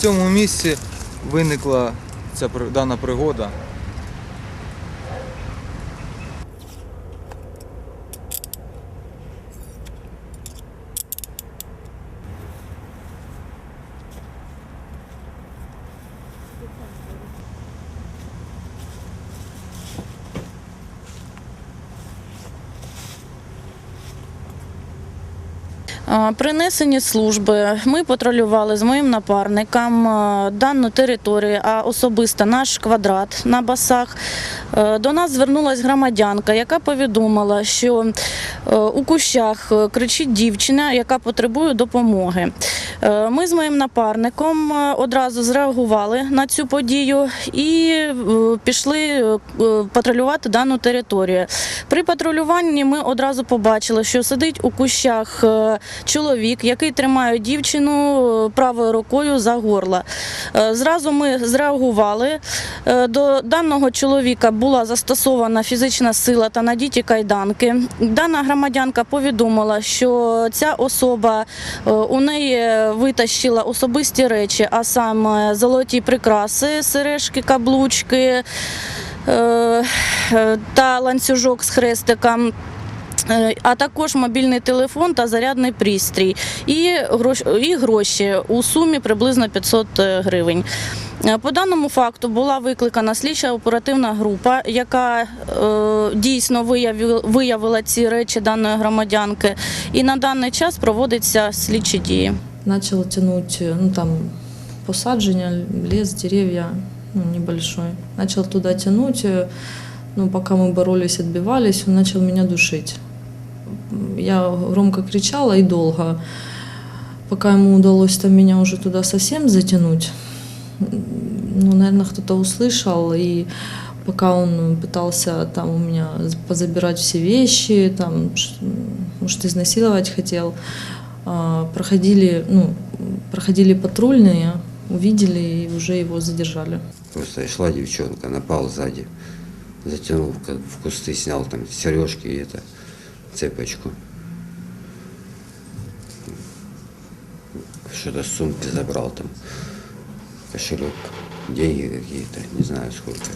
цьому місці виникла ця дана пригода. При несенні служби ми патрулювали з моїм напарником дану територію, а особисто наш квадрат на басах. До нас звернулася громадянка, яка повідомила, що у кущах кричить дівчина, яка потребує допомоги. Ми з моїм напарником одразу зреагували на цю подію і пішли патрулювати дану територію. При патрулюванні ми одразу побачили, що сидить у кущах чоловік, який тримає дівчину е, правою рукою за горло. Е, Зразу ми зреагували. Е, До даного чоловіка була застосована фізична сила та надіті кайданки. Дана громадянка повідомила, що ця особа у неї витащила особисті речі, а саме золоті прикраси, сережки, каблучки та ланцюжок з хрестиком. Е, А також мобільний телефон та зарядний пристрій і гроші, гроші у сумі приблизно 500 гривень. Е, По даному факту була викликана слідча оперативна група, яка е, дійсно виявила, виявила ці речі даної громадянки, і на даний час проводиться слідчі дії. Начал тянуть, ну там посадження, лес, деревья, ну, небольшой. Начал туда тянуть, э, ну, пока мы боролись, отбивались, он начал меня душить. Я громко кричала и долго. Пока ему удалось там меня уже туда совсем затянуть, ну, наверное, кто-то услышал, и пока он пытался там у меня позабирать все вещи, там, может, изнасиловать хотел, а, проходили, ну, проходили патрульные, увидели и уже его задержали. Просто шла девчонка, напал сзади, затянул в кусты, снял там сережки и это, цепочку. Что-то сумки забрал там, кошелек, деньги какие-то, не знаю сколько.